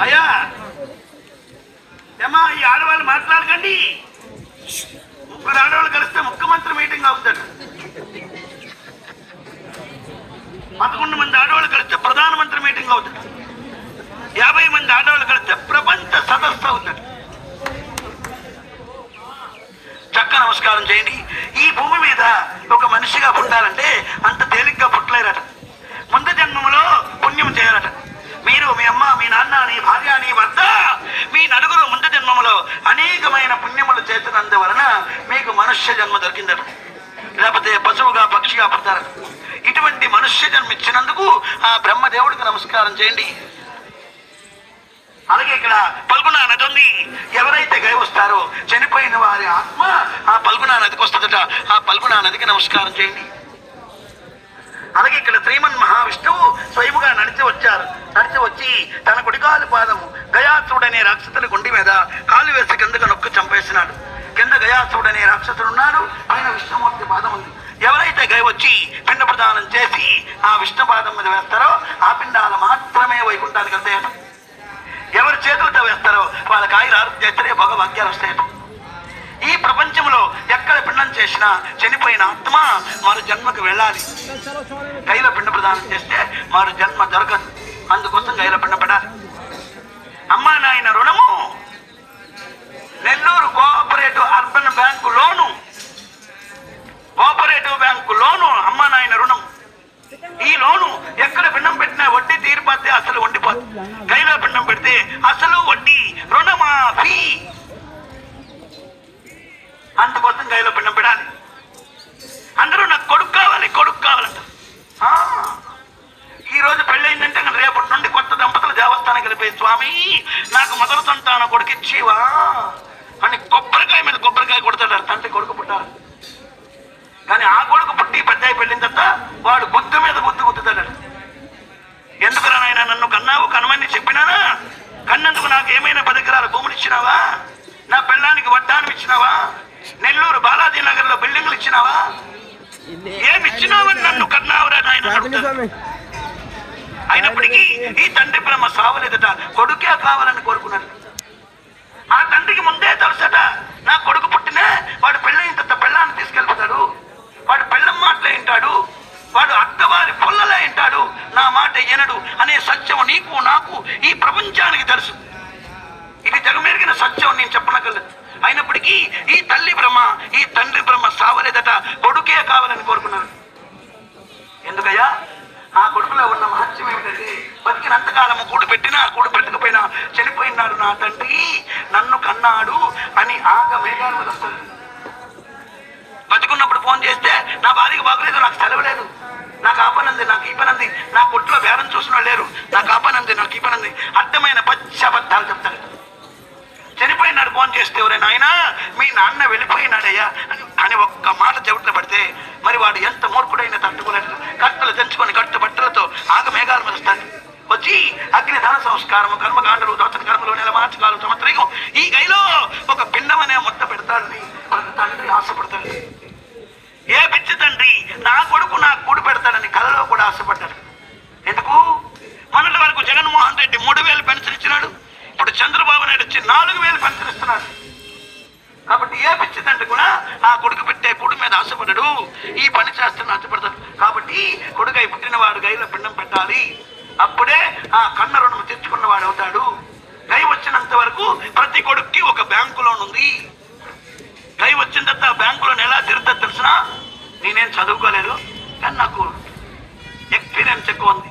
అయ్యా! ఏమా ఈ ఆడవాళ్ళు మాట్లాడకండి. ముగ్గురు ఆడవాళ్ళు కలిస్తే ముఖ్యమంత్రి మీటింగ్ అవుతాడు పదకొండు మంది ఆడవాళ్ళు కలిస్తే ప్రధానమంత్రి మీటింగ్ అవుతాడు యాభై మంది ఆడవాళ్ళు కలిస్తే ప్రపంచ సదస్సు అవుతాడు చక్క నమస్కారం చేయండి ఈ భూమి మీద ఒక మనిషిగా పుట్టాలంటే అంత తేలిగ్గా పుట్టలేరట ముందు జన్మలో పుణ్యం చేయాలట మీరు మీ అమ్మ మీ నాన్న నీ భార్య నీ భర్త మీ నలుగురు ముందు జన్మములో అనేకమైన పుణ్యములు చేసినందువలన మీకు మనుష్య జన్మ దొరికిందట. లేకపోతే పశువుగా పక్షిగా పుడతారట. ఇటువంటి మనుష్య జన్మ ఇచ్చినందుకు ఆ బ్రహ్మదేవుడికి నమస్కారం చేయండి. అలాగే ఇక్కడ పల్గునా నది ఉంది. ఎవరైతే గైవస్తారో చనిపోయిన వారి ఆత్మ ఆ పల్గునా నదికి వస్తుందట. ఆ పల్గునా నదికి నమస్కారం చేయండి. అలాగే ఇక్కడ శ్రీమన్ మహావిష్ణువు స్వయముగా నడిచి వచ్చారు. నడిచి వచ్చి తన కుడికాలు పాదము గయాసుడనే రాక్షసుడి గుండి మీద కాలు వేసి కిందకు నొక్కి చంపేసినాడు. కింద గయాసుడనే రాక్షసుడు ఆయన విష్ణుమూర్తి పాదం ఉంది. ఎవరైతే గై వచ్చి పిండ ప్రదానం చేసి ఆ విష్ణు పాదం మీద వేస్తారో ఆ పిండాలు మాత్రమే వైకుంఠానికి వెళ్తాయట. ఎవరి చేతులతో వేస్తారో వాళ్ళ కాయలు ఆరోగ్యం చేస్తేనే భగవాక్యాలు వస్తాయట. ఈ ప్రపంచంలో ఎక్కడ పిండం చేసినా చనిపోయిన ఆత్మ మరు జన్మకు వెళ్ళాలి. కైల పిండ ప్రదానం చేస్తే మరు జన్మ దొరకదు. అందుకోసం కైల పిండ పడాలి అందుకోసం కైలో పిండం పెట్టాలి. అందరూ నాకు కొడుకు కావాలి కొడుకు కావాలంట. ఆ, ఈ రోజు పెళ్ళయిందంటే రేపటి నుండి కొత్త దంపతులు దేవస్థానం కలిపే స్వామి నాకు మొదలు సంతానం కొడుకు ఇచ్చేవా? అని కొబ్బరికాయ మీద కొబ్బరికాయ కొడతాడు తండ్రి కొడుకు పుట్టాలి. కానీ ఆ కొడుకు పుట్టి పెద్ద పెళ్ళిన తర్వాత వాడు గుద్దు మీద గుద్దు గుద్దుతాడు ఎందుకురా నాయన నన్ను కన్నావు కనమని చెప్పినానా? కన్నందుకు నాకు ఏమైనా పది ఎకరాల భూములు ఇచ్చినావా? నా పెళ్ళానికి వడ్డానం ఇచ్చినావా? నెల్లూరు బాలాజీ నగర్లో బిల్డింగ్లు ఇచ్చినావా? ఏమి ఇచ్చినావని నన్ను కన్నావురా నాయన. అయినప్పటికీ ఈ తండ్రి ప్రేమ సావలేదట. కొడుకే కావాలని కోరుకున్నాడు ఆ తండ్రికి ముందే తెలుసట నా కొడుకు పుట్టినే వాడు పెళ్ళైన తర్వాత పెళ్ళాన్ని తీసుకెళ్ళిపోతాడు వాడు పెళ్ళం మాటలే వింటాడు. వాడు అత్తవారి పొల్లలే వింటాడు. నా మాట ఎనడు అనే సత్యం నీకు నాకు ఈ ప్రపంచానికి తెలుసు. ఇది జగమెరిగిన సత్యం నేను అయినప్పటికీ ఈ తల్లి బ్రహ్మ ఈ తండ్రి బ్రహ్మ సావలేదట కొడుకే కావాలని కోరుకున్నారు ఎందుకయ్యా? ఆ కొడుకులో ఉన్న మహత్యం ఏమిటంటే బతికినంతకాలము కూడు పెట్టినా కూడు పెట్టకపోయినా చనిపోయినాడు నా తండ్రి నన్ను కన్నాడు అని ఆగ మేఘాల వస్తుంది బతికున్నప్పుడు ఫోన్ చేస్తే నా భార్యకి బాగలేదు నాకు సెలవు లేదు నాకు ఆపనంది నాకు ఈ పనంది నా కొట్లో బేరం చూసిన వాళ్ళు లేరు. నాకు ఆపనంది నాకు ఈ పనంది అర్థమైన పచ్చబద్ధాలు చెప్తాను చెప్తారు. ఫోన్ చేస్తే ఎవరైనా ఆయన మీ నాన్న వెళ్ళిపోయినాడయ్యా అని- ఒక్క మాట చెవిట్లో పడితే మరి వాడు ఎంత మూర్ఖుడైన తట్టుకోలేడు. కట్టలు తెంచుకొని కట్టు బట్టలతో ఆగమేఘాలు వచ్చి అగ్నిధాన సంస్కారము కర్మకాండలు దోచన కర్మలు నెల మార్చకాలు సంవత్సరం ఈ గైలో ఒక పిండం అనే పెడతాడని తండ్రి ఆశపడతాడు. ఏ పిచ్చి తండ్రి నా చేస్తున్నాడు కాబట్టి ఏ పిచ్చి తండ్రి కూడా ఆ కొడుకు పెట్టే కూడు మీద ఆశపడడు. ఈ పని చేస్తున్న ఆశపడతాడు కాబట్టి కొడుకై పుట్టినవాడు గైలో పిండం పెట్టాలి. అప్పుడే ఆ కన్న రుణం తెచ్చుకున్నవాడు అవుతాడు. గై వచ్చినంత వరకు ప్రతి కొడుక్కి ఒక బ్యాంకు లోన్ ఉంది. గై వచ్చిన తర్వాత ఆ బ్యాంకు లోన్ ఎలా తిరుగుతుంది తెలిసినా? నేనేం చదువుకోలేదు. కానీ నాకు ఎక్స్పీరియన్స్ ఎక్కువ ఉంది.